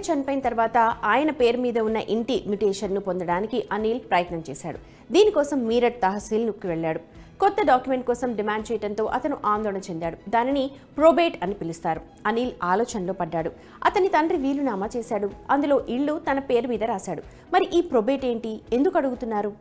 Probate చనిపోయిన తర్వాత ఆయన పేరు మీద ఉన్న ఇంటి మ్యుటేషన్ను పొందడానికి అనిల్ ప్రయత్నం చేశాడు. దీనికోసం మీరట్ తహసీల్కు వెళ్ళాడు. కొత్త డాక్యుమెంట్ కోసం డిమాండ్ చేయడంతో అతను ఆందోళన చెందాడు. దానిని ప్రోబేట్ అని పిలుస్తారు. అనిల్ ఆలోచనలో పడ్డాడు. అతని తండ్రి వీలునామా చేశాడు. అందులో ఇల్లు తన పేరు మీద రాశాడు. మరి ఈ ప్రొబేట్ ఏంటి? ఎందుకు అడుగుతున్నారు?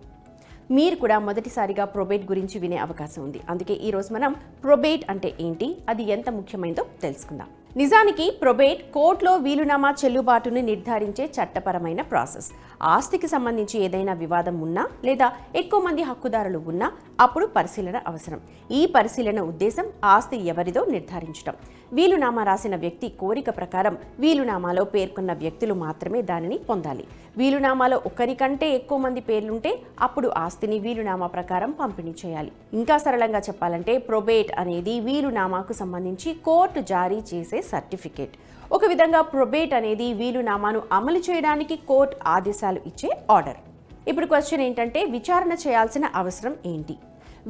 మీరు కూడా మొదటిసారిగా ప్రొబేట్ గురించి వినే అవకాశం ఉంది. అందుకే ఈ రోజు మనం ప్రొబేట్ అంటే ఏంటి? అది ఎంత ముఖ్యమైనదో తెలుసుకుందాం. నిజానికి ప్రొబేట్ కోర్టులో వీలునామా చెల్లుబాటును నిర్ధారించే చట్టపరమైన ప్రాసెస్. ఆస్తికి సంబంధించి ఏదైనా వివాదం ఉన్నా లేదా ఎక్కువ మంది హక్కుదారులు ఉన్నా అప్పుడు పరిశీలన అవసరం. ఈ పరిశీలన ఉద్దేశం ఆస్తి ఎవరిదో నిర్ధారించడం వీలునామా రాసిన వ్యక్తి కోరిక ప్రకారం వీలునామాలో పేర్కొన్న వ్యక్తులు మాత్రమే దానిని పొందాలి. వీలునామాలో ఒకరికంటే ఎక్కువ మంది పేర్లుంటే అప్పుడు ఆస్తిని వీలునామా ప్రకారం పంపిణీ చేయాలి. ఇంకా సరళంగా చెప్పాలంటే ప్రొబేట్ అనేది వీలునామాకు సంబంధించి కోర్టు జారీ చేసే సర్టిఫికేట్. ఒక విధంగా ప్రొబేట్ అనేది వీలునామాను అమలు చేయడానికి కోర్టు ఆదేశాలు ఇచ్చే ఆర్డర్ ఇప్పుడు క్వశ్చన్ ఏంటంటే విచారణ చేయాల్సిన అవసరం ఏంటి?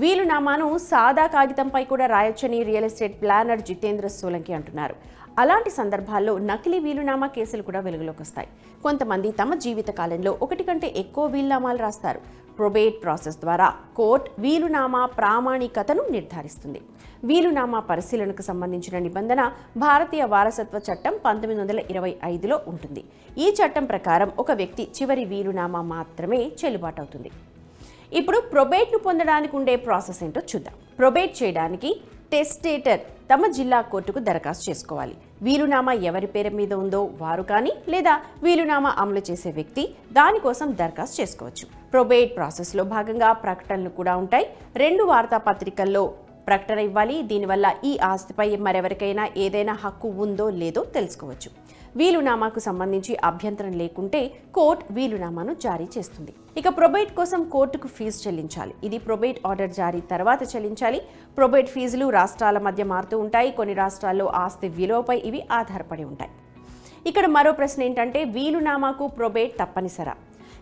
వీలునామాను సాదా కాగితంపై కూడా రాయొచ్చని real estate planner Jitendra Solanki అంటున్నారు. అలాంటి సందర్భాల్లో నకిలీ వీలునామా కేసులు కూడా వెలుగులోకి వస్తాయి. కొంతమంది తమ జీవిత కాలంలో ఒకటి కంటే ఎక్కువ వీలునామాలు రాస్తారు. ప్రొబేట్ ప్రాసెస్ ద్వారా కోర్ట్ వీలునామా ప్రామాణికతను నిర్ధారిస్తుంది. వీలునామా పరిశీలనకు సంబంధించిన నిబంధన భారతీయ వారసత్వ చట్టం పంతొమ్మిది వందల ఇరవై ఐదులో ఉంటుంది. ఈ చట్టం ప్రకారం ఒక వ్యక్తి చివరి వీలునామా మాత్రమే చెల్లుబాటు అవుతుంది. ఇప్పుడు ప్రొబేట్ను పొందడానికి ఉండే ప్రాసెస్ ఏంటో చూద్దాం. ప్రొబేట్ చేయడానికి టెస్టేటర్ తమ జిల్లా కోర్టుకు దరఖాస్తు చేసుకోవాలి. వీలునామా ఎవరి పేరు మీద ఉందో వారు కానీ లేదా వీలునామా అమలు చేసే వ్యక్తి దానికోసం దరఖాస్తు చేసుకోవచ్చు. ప్రొబేట్ ప్రాసెస్లో భాగంగా ప్రకటనలు కూడా ఉంటాయి. రెండు వార్తాపత్రికల్లో ప్రకటన ఇవ్వాలి. దీనివల్ల ఈ ఆస్తిపై మరెవరికైనా ఏదైనా హక్కు ఉందో లేదో తెలుసుకోవచ్చు. వీలునామాకు సంబంధించి అభ్యంతరం లేకుంటే కోర్టు వీలునామాను జారీ చేస్తుంది. ఇక ప్రొబేట్ కోసం కోర్టుకు ఫీజు చెల్లించాలి. ఇది ప్రొబేట్ ఆర్డర్ జారీ తర్వాత చెల్లించాలి. ప్రొబేట్ ఫీజులు రాష్ట్రాల మధ్య మారుతూ ఉంటాయి. కొన్ని రాష్ట్రాల్లో ఆస్తి విలువపై ఇవి ఆధారపడి ఉంటాయి. ఇక్కడ మరో ప్రశ్న ఏంటంటే వీలునామాకు ప్రొబేట్ తప్పనిసరా?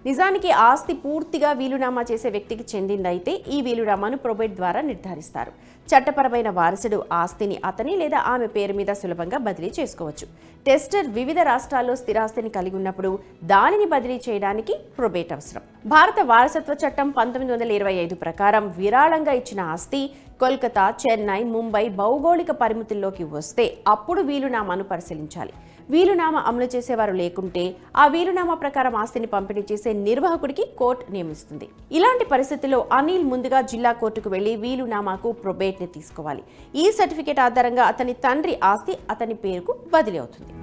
నిజానికి ఆస్తి పూర్తిగా వీలునామా చేసే వ్యక్తికి చెందిందైతే ఈ వీలునామాను ప్రొబేట్ ద్వారా నిర్ధారిస్తారు. చట్టపరమైన వారసుడు ఆస్తిని అతని లేదా ఆమె పేరు మీద సులభంగా బదిలీ చేసుకోవచ్చు. టెస్టర్ వివిధ రాష్ట్రాల్లో స్థిరాస్తిని కలిగి ఉన్నప్పుడు దానిని బదిలీ చేయడానికి ప్రొబేట్ అవసరం. భారత వారసత్వ చట్టం పంతొమ్మిది వందల ఇరవై ఐదు ప్రకారం విరాళంగా ఇచ్చిన ఆస్తి కోల్కతా చెన్నై ముంబై భౌగోళిక పరిమితుల్లోకి వస్తే అప్పుడు వీలునామాను పరిశీలించాలి. వీలునామా అమలు చేసేవారు లేకుంటే ఆ వీలునామా ప్రకారం ఆస్తిని పంపిణీ చేసే నిర్వాహకుడికి కోర్టు నియమిస్తుంది. ఇలాంటి పరిస్థితిలో అనిల్ ముందుగా జిల్లా కోర్టుకు వెళ్ళి వీలునామాకు ప్రొబేట్ని తీసుకోవాలి. ఈ సర్టిఫికేట్ ఆధారంగా అతని తండ్రి ఆస్తి అతని పేరుకు బదిలీ అవుతుంది.